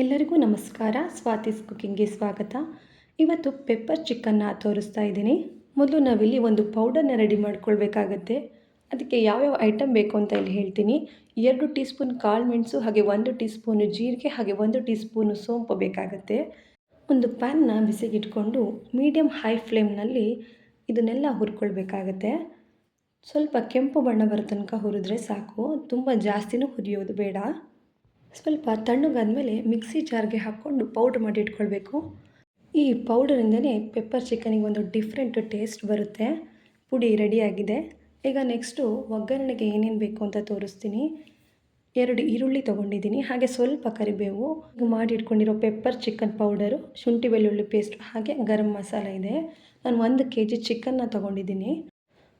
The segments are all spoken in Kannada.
ಎಲ್ಲರಿಗೂ ನಮಸ್ಕಾರ. ಸ್ವಾತಿಸ್ ಕುಕ್ಕಿಂಗ್ಗೆ ಸ್ವಾಗತ. ಇವತ್ತು ಪೆಪ್ಪರ್ ಚಿಕನ್ನ ತೋರಿಸ್ತಾ ಇದ್ದೀನಿ. ಮೊದಲು ನಾವಿಲ್ಲಿ ಒಂದು ಪೌಡರ್ನ ರೆಡಿ ಮಾಡ್ಕೊಳ್ಬೇಕಾಗತ್ತೆ. ಅದಕ್ಕೆ ಯಾವ್ಯಾವ ಐಟಮ್ ಬೇಕು ಅಂತ ಇಲ್ಲಿ ಹೇಳ್ತೀನಿ. ಎರಡು ಟೀ ಸ್ಪೂನ್ ಕಾಳು ಮೆಣಸು, ಹಾಗೆ ಒಂದು ಟೀ ಸ್ಪೂನು ಜೀರಿಗೆ, ಹಾಗೆ ಒಂದು ಟೀ ಸ್ಪೂನು ಸೋಂಪು ಬೇಕಾಗತ್ತೆ. ಒಂದು ಪ್ಯಾನ್ನ ಬಿಸಿಗಿಟ್ಕೊಂಡು ಮೀಡಿಯಮ್ ಹೈ ಫ್ಲೇಮ್ನಲ್ಲಿ ಇದನ್ನೆಲ್ಲ ಹುರ್ಕೊಳ್ಬೇಕಾಗತ್ತೆ. ಸ್ವಲ್ಪ ಕೆಂಪು ಬಣ್ಣ ಬರೋ ತನಕ ಹುರಿದ್ರೆ ಸಾಕು. ತುಂಬ ಜಾಸ್ತಿನೂ ಹುರಿಯೋದು ಬೇಡ. ಸ್ವಲ್ಪ ತಣ್ಣಗಾದ್ಮೇಲೆ ಮಿಕ್ಸಿ ಜಾರ್ಗೆ ಹಾಕ್ಕೊಂಡು ಪೌಡ್ರ್ ಮಾಡಿ ಇಟ್ಕೊಳ್ಬೇಕು. ಈ ಪೌಡರಿಂದನೇ ಪೆಪ್ಪರ್ ಚಿಕನಿಗೆ ಒಂದು ಡಿಫ್ರೆಂಟ್ ಟೇಸ್ಟ್ ಬರುತ್ತೆ. ಪುಡಿ ರೆಡಿಯಾಗಿದೆ. ಈಗ ನೆಕ್ಸ್ಟು ಒಗ್ಗರಣೆಗೆ ಏನೇನು ಬೇಕು ಅಂತ ತೋರಿಸ್ತೀನಿ. ಎರಡು ಈರುಳ್ಳಿ ತೊಗೊಂಡಿದ್ದೀನಿ. ಹಾಗೆ ಸ್ವಲ್ಪ ಕರಿಬೇವು. ಮಾಡಿ ಇಟ್ಕೊಂಡಿರೋ ಪೆಪ್ಪರ್ ಚಿಕನ್ ಪೌಡರು, ಶುಂಠಿ ಬೆಳ್ಳುಳ್ಳಿ ಪೇಸ್ಟ್ ಹಾಗೆ ಗರಂ ಮಸಾಲ ಇದೆ. ನಾನು ಒಂದು ಕೆ ಜಿ ಚಿಕನ್ನ ತೊಗೊಂಡಿದ್ದೀನಿ.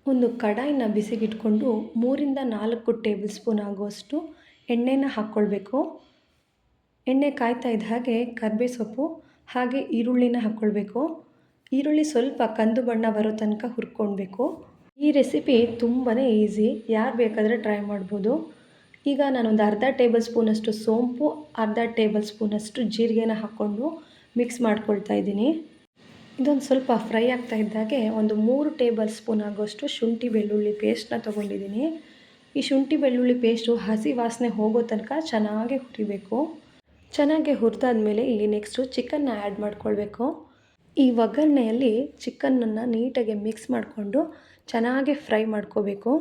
ಒಂದು ಕಡಾಯಿನ ಬಿಸಿಗಿಟ್ಕೊಂಡು ಮೂರಿಂದ ನಾಲ್ಕು ಟೇಬಲ್ ಸ್ಪೂನ್ ಆಗುವಷ್ಟು ಎಣ್ಣೆನ ಹಾಕ್ಕೊಳ್ಬೇಕು. ಎಣ್ಣೆ ಕಾಯ್ತಾ ಇದ್ದ ಹಾಗೆ ಕರ್ಬೇ ಸೊಪ್ಪು, ಹಾಗೆ ಈರುಳ್ಳಿನ ಹಾಕ್ಕೊಳ್ಬೇಕು. ಈರುಳ್ಳಿ ಸ್ವಲ್ಪ ಕಂದು ಬಣ್ಣ ಬರೋ ತನಕ ಹುರ್ಕೊಳ್ಬೇಕು. ಈ ರೆಸಿಪಿ ತುಂಬಾ ಈಸಿ. ಯಾರು ಬೇಕಾದರೆ ಟ್ರೈ ಮಾಡ್ಬೋದು. ಈಗ ನಾನೊಂದು ಅರ್ಧ ಟೇಬಲ್ ಸ್ಪೂನಷ್ಟು ಸೋಂಪು, ಅರ್ಧ ಟೇಬಲ್ ಸ್ಪೂನಷ್ಟು ಜೀರಿಗೆನ ಹಾಕ್ಕೊಂಡು ಮಿಕ್ಸ್ ಮಾಡ್ಕೊಳ್ತಾ ಇದ್ದೀನಿ. ಇದೊಂದು ಸ್ವಲ್ಪ ಫ್ರೈ ಆಗ್ತಾ ಇದ್ದಾಗೆ ಒಂದು ಮೂರು ಟೇಬಲ್ ಸ್ಪೂನ್ ಆಗೋಷ್ಟು ಶುಂಠಿ ಬೆಳ್ಳುಳ್ಳಿ ಪೇಸ್ಟ್ನ ತೊಗೊಂಡಿದ್ದೀನಿ. ಈ ಶುಂಠಿ ಬೆಳ್ಳುಳ್ಳಿ ಪೇಸ್ಟು ಹಸಿ ವಾಸನೆ ಹೋಗೋ ತನಕ ಚೆನ್ನಾಗಿ ಹುರಿಬೇಕು. ಚೆನ್ನಾಗಿ ಹುರಿದಾದ್ಮೇಲೆ ಇಲ್ಲಿ ನೆಕ್ಸ್ಟು ಚಿಕನ್ನ ಆ್ಯಡ್ ಮಾಡ್ಕೊಳ್ಬೇಕು. ಈ ಒಗ್ಗರಣೆಯಲ್ಲಿ ಚಿಕನ್ನನ್ನು ನೀಟಾಗಿ ಮಿಕ್ಸ್ ಮಾಡಿಕೊಂಡು ಚೆನ್ನಾಗಿ ಫ್ರೈ ಮಾಡ್ಕೋಬೇಕು.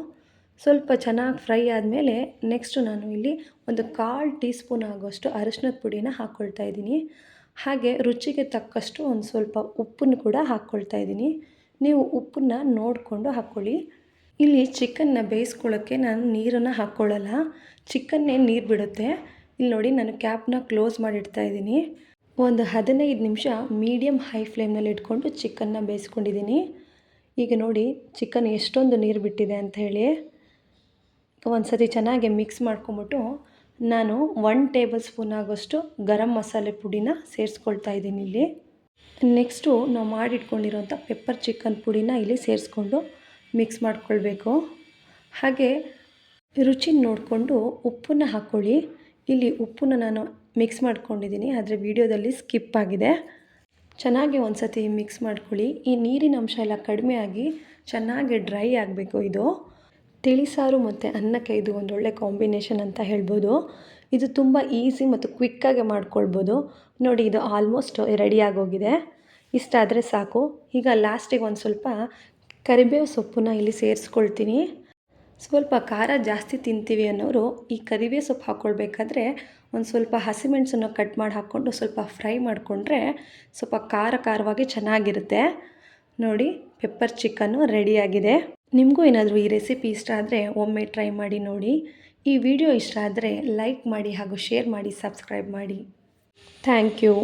ಸ್ವಲ್ಪ ಚೆನ್ನಾಗಿ ಫ್ರೈ ಆದಮೇಲೆ ನೆಕ್ಸ್ಟು ನಾನು ಇಲ್ಲಿ ಒಂದು ಕಾಲು ಟೀ ಸ್ಪೂನ್ ಆಗೋಷ್ಟು ಅರಶಿನದ ಪುಡಿನ ಹಾಕ್ಕೊಳ್ತಾ ಇದ್ದೀನಿ. ಹಾಗೆ ರುಚಿಗೆ ತಕ್ಕಷ್ಟು ಒಂದು ಸ್ವಲ್ಪ ಉಪ್ಪನ್ನು ಕೂಡ ಹಾಕ್ಕೊಳ್ತಾ ಇದ್ದೀನಿ. ನೀವು ಉಪ್ಪನ್ನು ನೋಡಿಕೊಂಡು ಹಾಕ್ಕೊಳ್ಳಿ ಇಲ್ಲಿ ಚಿಕನ್ನ ಬೇಯಿಸ್ಕೊಳ್ಳೋಕ್ಕೆ ನಾನು ನೀರನ್ನು ಹಾಕ್ಕೊಳ್ಳಲ್ಲ. ಚಿಕನ್ನೇ ನೀರು ಬಿಡುತ್ತೆ. ಇಲ್ಲಿ ನೋಡಿ ನಾನು ಕ್ಯಾಪ್ನ ಕ್ಲೋಸ್ ಮಾಡಿಡ್ತಾ ಇದ್ದೀನಿ. ಒಂದು ಹದಿನೈದು ನಿಮಿಷ ಮೀಡಿಯಮ್ ಹೈ ಫ್ಲೇಮ್ನಲ್ಲಿ ಇಟ್ಕೊಂಡು ಚಿಕನ್ನ ಬೇಯಿಸ್ಕೊಂಡಿದ್ದೀನಿ. ಈಗ ನೋಡಿ ಚಿಕನ್ ಎಷ್ಟೊಂದು ನೀರು ಬಿಟ್ಟಿದೆ ಅಂತ ಹೇಳಿ. ಒಂದು ಸತಿ ಚೆನ್ನಾಗಿ ಮಿಕ್ಸ್ ಮಾಡ್ಕೊಂಬಿಟ್ಟು ನಾನು ಒನ್ ಟೇಬಲ್ ಸ್ಪೂನ್ ಆಗೋಷ್ಟು ಗರಂ ಮಸಾಲೆ ಪುಡಿನ ಸೇರಿಸ್ಕೊಳ್ತಾ ಇದ್ದೀನಿ ಇಲ್ಲಿ. ನೆಕ್ಸ್ಟು ನಾವು ಮಾಡಿಟ್ಕೊಂಡಿರೋಂಥ ಪೆಪ್ಪರ್ ಚಿಕನ್ ಪುಡಿನ ಇಲ್ಲಿ ಸೇರಿಸ್ಕೊಂಡು ಮಿಕ್ಸ್ ಮಾಡ್ಕೊಳ್ಬೇಕು. ಹಾಗೆ ರುಚಿ ನೋಡಿಕೊಂಡು ಉಪ್ಪನ್ನ ಹಾಕ್ಕೊಳ್ಳಿ ಇಲ್ಲಿ ಉಪ್ಪನ್ನ ನಾನು ಮಿಕ್ಸ್ ಮಾಡ್ಕೊಂಡಿದ್ದೀನಿ. ಆದರೆ ವಿಡಿಯೋದಲ್ಲಿ ಸ್ಕಿಪ್ ಆಗಿದೆ. ಚೆನ್ನಾಗಿ ಒಂದು ಸತಿ ಮಿಕ್ಸ್ ಮಾಡ್ಕೊಳ್ಳಿ. ಈ ನೀರಿನ ಅಂಶ ಎಲ್ಲ ಕಡಿಮೆ ಆಗಿ ಚೆನ್ನಾಗಿ ಡ್ರೈ ಆಗಬೇಕು ಇದು. ತಿಳಿಸಾರು ಮತ್ತು ಅನ್ನಕ್ಕೆ ಇದು ಒಂದು ಒಳ್ಳೆ ಕಾಂಬಿನೇಷನ್ ಅಂತ ಹೇಳ್ಬೋದು. ಇದು ತುಂಬ ಈಸಿ ಮತ್ತು ಕ್ವಿಕ್ಕಾಗಿ ಮಾಡ್ಕೊಳ್ಬೋದು. ನೋಡಿ, ಇದು ಆಲ್ಮೋಸ್ಟ್ ರೆಡಿ ಆಗೋಗಿದೆ. ಇಷ್ಟ ಆದರೆ ಸಾಕು. ಈಗ ಲಾಸ್ಟಿಗೆ ಒಂದು ಸ್ವಲ್ಪ ಕರಿಬೇವು ಸೊಪ್ಪನ್ನ ಇಲ್ಲಿ ಸೇರಿಸ್ಕೊಳ್ತೀನಿ. ಸ್ವಲ್ಪ ಖಾರ ಜಾಸ್ತಿ ತಿಂತೀವಿ ಅನ್ನೋರು ಈ ಕರಿಬೇವು ಸೊಪ್ಪು ಹಾಕ್ಕೊಳ್ಬೇಕಾದ್ರೆ ಒಂದು ಸ್ವಲ್ಪ ಹಸಿಮೆಣಸನ್ನು ಕಟ್ ಮಾಡಿ ಹಾಕ್ಕೊಂಡು ಸ್ವಲ್ಪ ಫ್ರೈ ಮಾಡಿಕೊಂಡ್ರೆ ಸ್ವಲ್ಪ ಖಾರ ಖಾರವಾಗಿ ಚೆನ್ನಾಗಿರುತ್ತೆ. ನೋಡಿ ಪೆಪ್ಪರ್ ಚಿಕನ್ನು ರೆಡಿಯಾಗಿದೆ ನಿಮಗೂ ಏನಾದರೂ ಈ ರೆಸಿಪಿ ಇಷ್ಟ ಆದರೆ ಒಮ್ಮೆ ಟ್ರೈ ಮಾಡಿ ನೋಡಿ. ಈ ವಿಡಿಯೋ ಇಷ್ಟ ಆದರೆ ಲೈಕ್ ಮಾಡಿ ಹಾಗೂ ಶೇರ್ ಮಾಡಿ ಸಬ್ಸ್ಕ್ರೈಬ್ ಮಾಡಿ. Thank you